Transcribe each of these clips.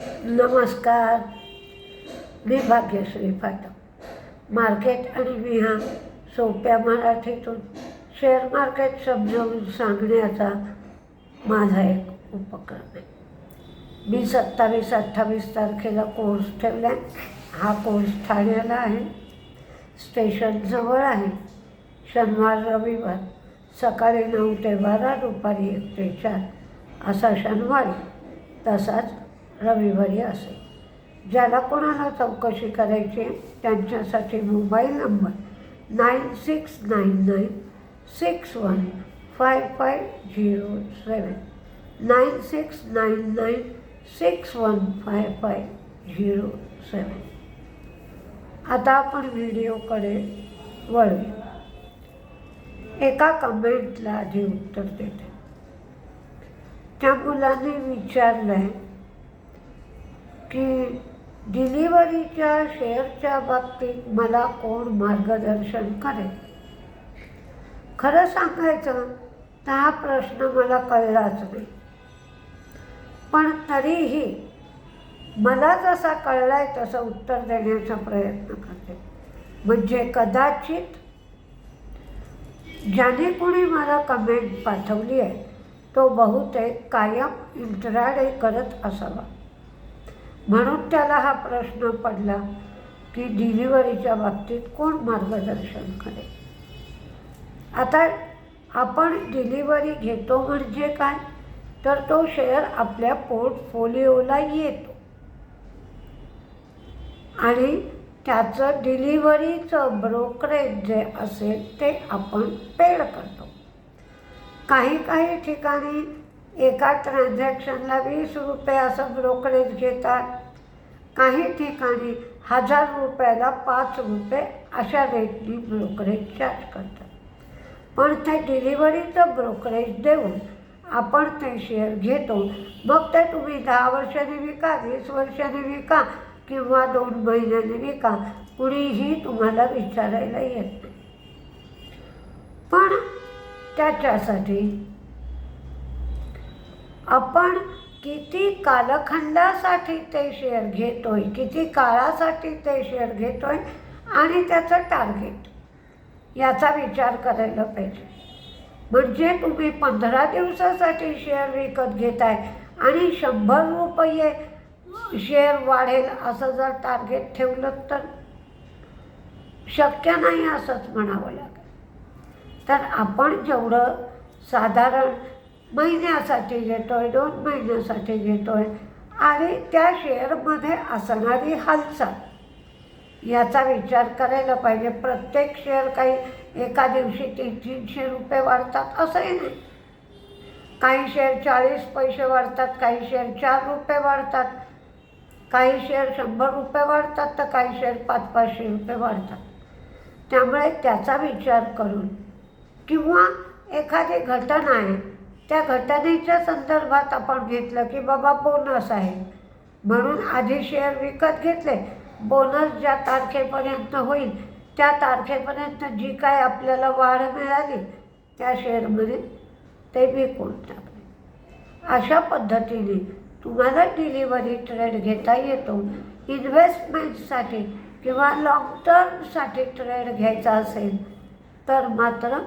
नमस्कार. मी भाग्यश्री पाठक मार्केट आणि मी हा सोप्या मराठीतून शेअर मार्केट समजावून सांगण्याचा माझा एक उपक्रम आहे. मी सत्तावीस अठ्ठावीस तारखेला कोर्स ठेवला आहे. हा कोर्स ठाण्याला आहे. स्टेशनजवळ आहे. शनिवार रविवार सकाळी नऊ ते बारा दुपारी एक ते चार असा शनिवारी तसाच रविवारी असेल ज्याला कोणाला चौकशी करायची त्यांच्यासाठी mobile number nine six nine nine six one five five zero seven nine six nine nine six one five five zero seven आता आपण व्हिडिओकडे वळू एका कमेंटला आधी उत्तर देते. त्या मुलाने विचारलं आहे की डिलिव्हरीच्या शेअरच्या बाबतीत मला कोण मार्गदर्शन करेल? खरं सांगायचं तर हा प्रश्न मला कळलाच नाही. पण तरीही मला जसा कळला आहे तसं उत्तर देण्याचा प्रयत्न करते. म्हणजे कदाचित ज्याने कोणी मला कमेंट पाठवली आहे तो बहुतेक कायम इंटराडे करत असावा. म्हणून त्याला हा प्रश्न पडला की डिलिव्हरीच्या बाबतीत कोण मार्गदर्शन करेल? आता आपण डिलिव्हरी घेतो म्हणजे काय? तर तो शेअर आपल्या पोर्टफोलिओला येतो. आणि त्याचं डिलिव्हरीचं ब्रोकरेज जे असेल ते आपण पेड करतो. काही काही ठिकाणी एका ट्रान्झॅक्शनला वीस रुपये असं ब्रोकरेज घेतात. काही ठिकाणी हजार रुपयाला पाच रुपये अशा रेटनी ब्रोकरेज चार्ज करतात. पण ते डिलिव्हरीचं ब्रोकरेज देऊन आपण ते शेअर घेतो. मग ते तुम्ही दहा वर्षांनी विका वीस वर्षांनी विका किंवा दोन महिन्यांनी विका. कुणीही तुम्हाला विचारायला येत नाही. पण त्याच्यासाठी आपण किती कालखंडासाठी ते शेअर घेतोय किती काळासाठी ते शेअर घेतोय आणि त्याचं टार्गेट याचा विचार करायला पाहिजे. म्हणजे तुम्ही पंधरा दिवसासाठी शेअर विकत घेताय आणि शंभर रुपये शेअर वाढेल असं जर टार्गेट ठेवलं तर? शक्य नाही असंच म्हणावं लागेल. तर आपण जेवढं साधारण महिन्यासाठी घेतो आहे दोन महिन्यासाठी घेतो आहे आणि त्या शेअरमध्ये असणारी हालचाल. याचा विचार करायला पाहिजे. प्रत्येक शेअर काही एका दिवशी तीन तीनशे रुपये वाढतात असंही नाही. काही शेअर चाळीस पैसे वाढतात काही शेअर चार रुपये वाढतात. काही शेअर शंभर रुपये वाढतात तर काही शेअर पाच पाचशे रुपये वाढतात. त्यामुळे त्याचा विचार करून किंवा एखादी घटना आहे त्या घटनेच्या संदर्भात आपण घेतलं की बाबा बोनस आहे. म्हणून आधी शेअर विकत घेतले. बोनस ज्या तारखेपर्यंत होईल त्या तारखेपर्यंत जी काय आपल्याला वाढ मिळाली त्या शेअरमध्ये ते विकून टाकले. अशा पद्धतीने तुम्हाला डिलिव्हरी ट्रेड घेता येतो. इन्व्हेस्टमेंटसाठी किंवा लॉंग टर्मसाठी ट्रेड घ्यायचा असेल तर मात्र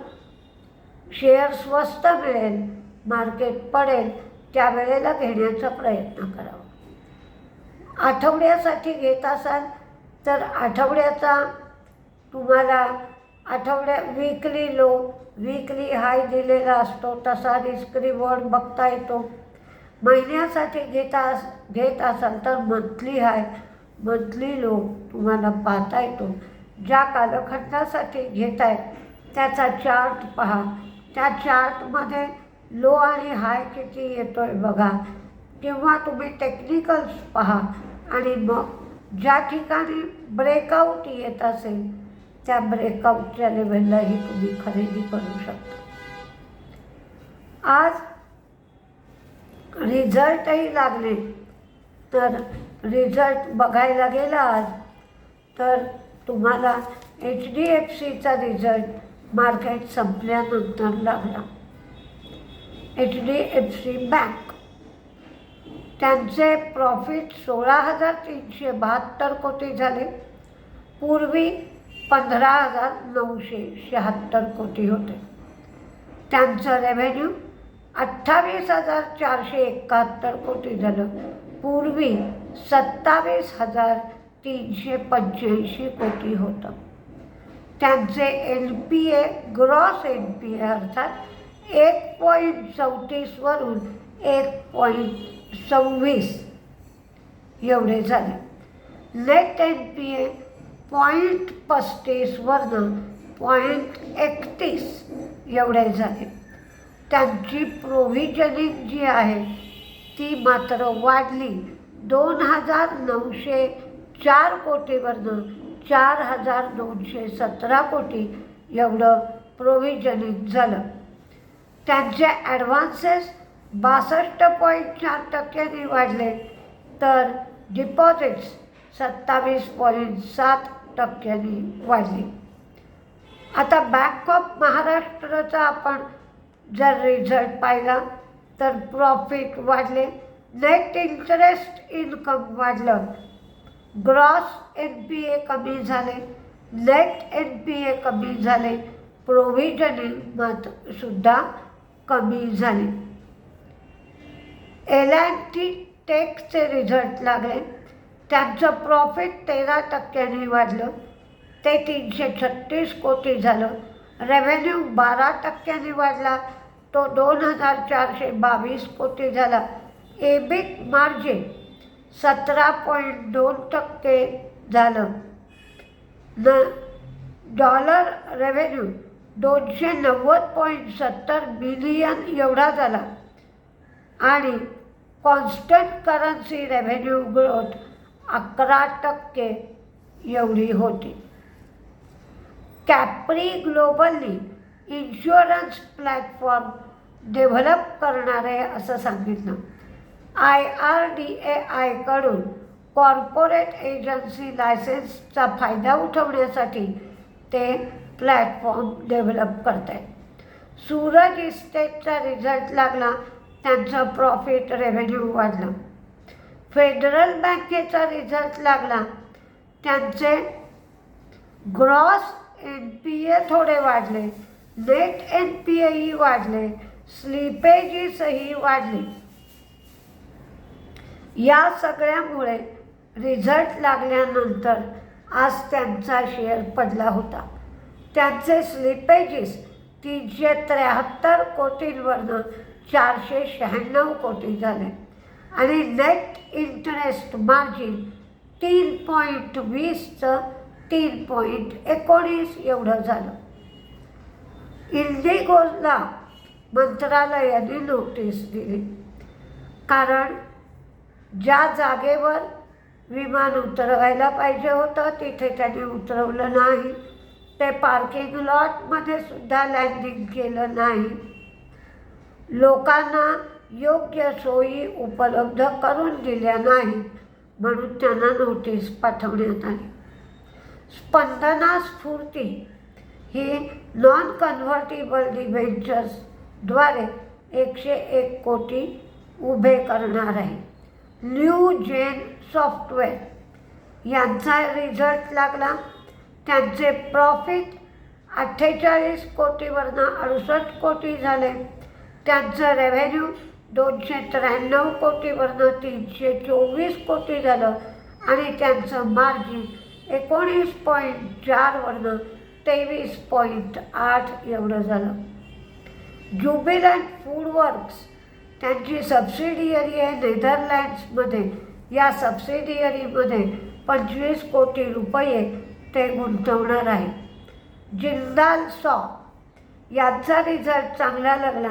शेअर स्वस्त मिळेल. मार्केट पडेल त्यावेळेला घेण्याचा प्रयत्न करावा. आठवड्यासाठी घेत असाल तर आठवड्याचा तुम्हाला आठवड्या विकली लो वीकली हाय दिलेला असतो तसा रिस्क रिवॉर्ड बघता येतो. महिन्यासाठी घेता अस घेत असाल तर मंथली हाय मंथली लो तुम्हाला पाहता येतो. ज्या कालखंडासाठी घेताय त्याचा चार्ट पहा. त्या चार्टमध्ये लो आणि हाय किती येतो आहे बघा. किंवा तुम्ही टेक्निकल्स पहा आणि मग ज्या ठिकाणी ब्रेकआउट येत असेल त्या ब्रेकआउटच्या लेवललाही तुम्ही खरेदी करू शकता. आज रिझल्टही लागले. तर रिझल्ट बघायला गेला आज तर तुम्हाला एच डी एफ सीचा रिझल्ट मार्केट संपल्यानंतर लागला. H D F C bank. त्यांचे प्रॉफिट सोळा हजार तीनशे बहात्तर कोटी झाले. पूर्वी पंधरा हजार नऊशे शहात्तर कोटी होते. त्यांचं रेव्हेन्यू अठ्ठावीस हजार चारशे एकाहत्तर कोटी झालं. पूर्वी सत्तावीस हजार तीनशे पंच्याऐंशी कोटी होतं. त्यांचे L P A gross N P A अर्थात एक पॉईंट चौतीसवरून एक पॉईंट सव्वीस. एवढे झाले. Net N P A point पस्तीसवरनं point एकतीस. एवढे झाले. त्यांची प्रोव्हिजनिंग जी आहे ती मात्र वाढली. दोन हजार नऊशे चार कोटीवरनं चार हजार दोनशे सतरा कोटी एवढं प्रोव्हिजनिंग झालं. त्यांचे ॲडव्हान्सेस बासष्ट पॉईंट चार टक्क्यांनी वाढले. तर डिपॉझिट्स सत्तावीस पॉईंट सात टक्क्यांनी वाढली. आता बँक ऑफ महाराष्ट्राचा आपण जर रिझल्ट पाहिला तर प्रॉफिट वाढले. नेट इंटरेस्ट इन्कम वाढलं. ग्रॉस एन पी ए कमी झाले. नेट एन पी ए कमी झाले. प्रोव्हिजनिंग मात्र सुद्धा कमी झाले. एल आय टी टेकचे रिझल्ट लागले. त्यांचं प्रॉफिट तेरा टक्क्यांनी वाढलं. ते तीनशे छत्तीस कोटी झालं. रेव्हेन्यू बारा टक्क्यांनी वाढला. तो दोन हजार चारशे बावीस कोटी झाला. एबिक मार्जिन सतरा पॉईंट दोन टक्के झालं. न डॉलर रेव्हेन्यू दोनशे नव्वद पॉईंट सत्तर बिलियन एवढा झाला. आणि कॉन्स्टंट करन्सी रेव्हेन्यू ग्रोथ अकरा टक्के एवढी होती. कॅप्री ग्लोबलनी इन्शुरन्स प्लॅटफॉर्म डेव्हलप करणार आहे असं सांगितलं. आय आर डी ए आयकडून कॉर्पोरेट एजन्सी लायसन्सचा फायदा उठवण्यासाठी ते प्लॅटफॉर्म डेव्हलप करत आहेत सूरज इस्टेटचा रिझल्ट लागला त्यांचं प्रॉफिट रेव्हेन्यू वाढलं. फेडरल बँकेचा रिझल्ट लागला त्यांचे ग्रॉस एन पी ए थोडे वाढले नेट एन पी एही वाढले स्लिपेजीसही वाढली. या सगळ्यामुळे रिझल्ट लागल्यानंतर आज त्यांचा शेअर पडला होता. त्याचे स्लिपेजेस तीनशे त्र्याहत्तर कोटींवरनं चारशे शहाण्णव कोटी झाले. आणि नेट इंटरेस्ट मार्जिन तीन पॉईंट वीसचं तीन पॉईंट एकोणीस एवढं झालं. इंडिगोला मंत्रालयाने नोटीस दिली. कारण ज्या जागेवर विमान उतरवायला पाहिजे होतं तिथे त्यांनी उतरवलं नाही. ते पार्किंग लॉटमध्ये सुद्धा लँडिंग केलं नाही. लोकांना योग्य सोयी उपलब्ध करून दिल्या नाही म्हणून त्यांना नोटीस पाठवण्यात आली. स्पंदना स्फूर्ती ही नॉन कन्व्हर्टेबल डिव्हेंचर्सद्वारे एकशे एक कोटी उभे करणार आहे. न्यू जेन सॉफ्टवेअर यांचा रिझल्ट लागला. त्यांचे प्रॉफिट अठ्ठेचाळीस कोटीवरनं अडुसष्ट कोटी झाले. त्यांचं रेव्हेन्यू दोनशे त्र्याण्णव कोटीवरनं तीनशे चोवीस कोटी झालं आणि त्यांचं मार्जिन एकोणीस पॉईंट चारवरनं तेवीस पॉईंट आठ एवढं झालं. ज्युबिलंट फूडवर्क्स त्यांची सबसिडियरी आहे नेदरलँड्समध्ये या सबसिडियरीमध्ये पंचवीस कोटी रुपये ते गुंतवणार आहे जिंदाल सॉ. यांचा रिझल्ट चांगला लागला.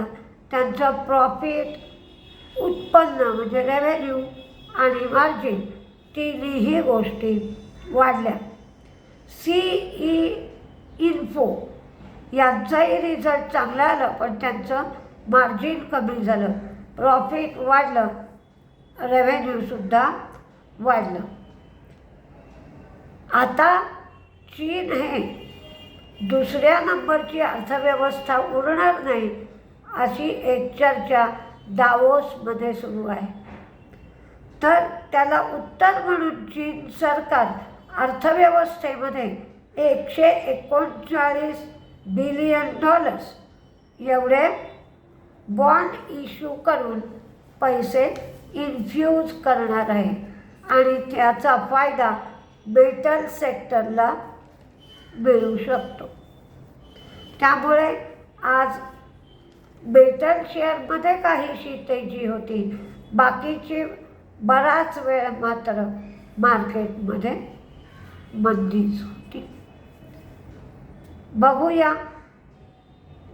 त्यांचं प्रॉफिट उत्पन्न म्हणजे रेव्हेन्यू आणि मार्जिन तिन्ही गोष्टी वाढल्या. सी ई इन्फो यांचाही रिझल्ट चांगला आला पण त्यांचं मार्जिन कमी झालं. प्रॉफिट वाढलं. रेव्हेन्यूसुद्धा वाढलं. आता चीन हे दुसऱ्या नंबरची अर्थव्यवस्था उरणार नाही अशी एक चर्चा दावोसमध्ये सुरू आहे. तर त्याला उत्तर म्हणून चीन सरकार अर्थव्यवस्थेमध्ये एकशे एकोणचाळीस बिलियन डॉलर्स एवढे बॉन्ड इश्यू करून पैसे इन्फ्यूज करणार आहे. आणि त्याचा फायदा मेटल सेक्टरला मिळू शकतो. त्यामुळे आज बेटल शेअरमध्ये काहीशी तेजी होती. बाकीची बराच वेळ मात्र मार्केटमध्ये मंदीच होती. बघूया.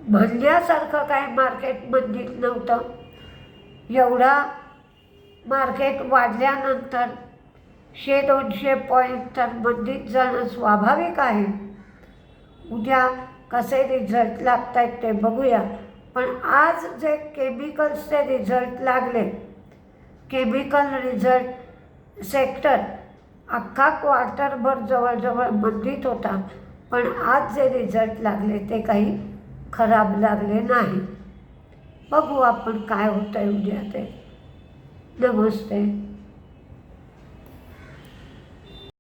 म्हणण्यासारखं काय मार्केट मंदीत नव्हतं. एवढा मार्केट वाढल्यानंतर शे दोनशे पॉईंट तर मंदीत जाणं स्वाभाविक आहे. उद्या कसे रिझल्ट लागत आहेत ते बघूया. पण आज जे केमिकल्सचे रिझल्ट लागले केमिकल रिझल्ट सेक्टर अख्खा क्वार्टरभर जवळजवळ बंदित होता. पण आज जे रिझल्ट लागले ते काही खराब लागले नाही. बघू आपण काय होतं आहे उद्या ते. नमस्ते.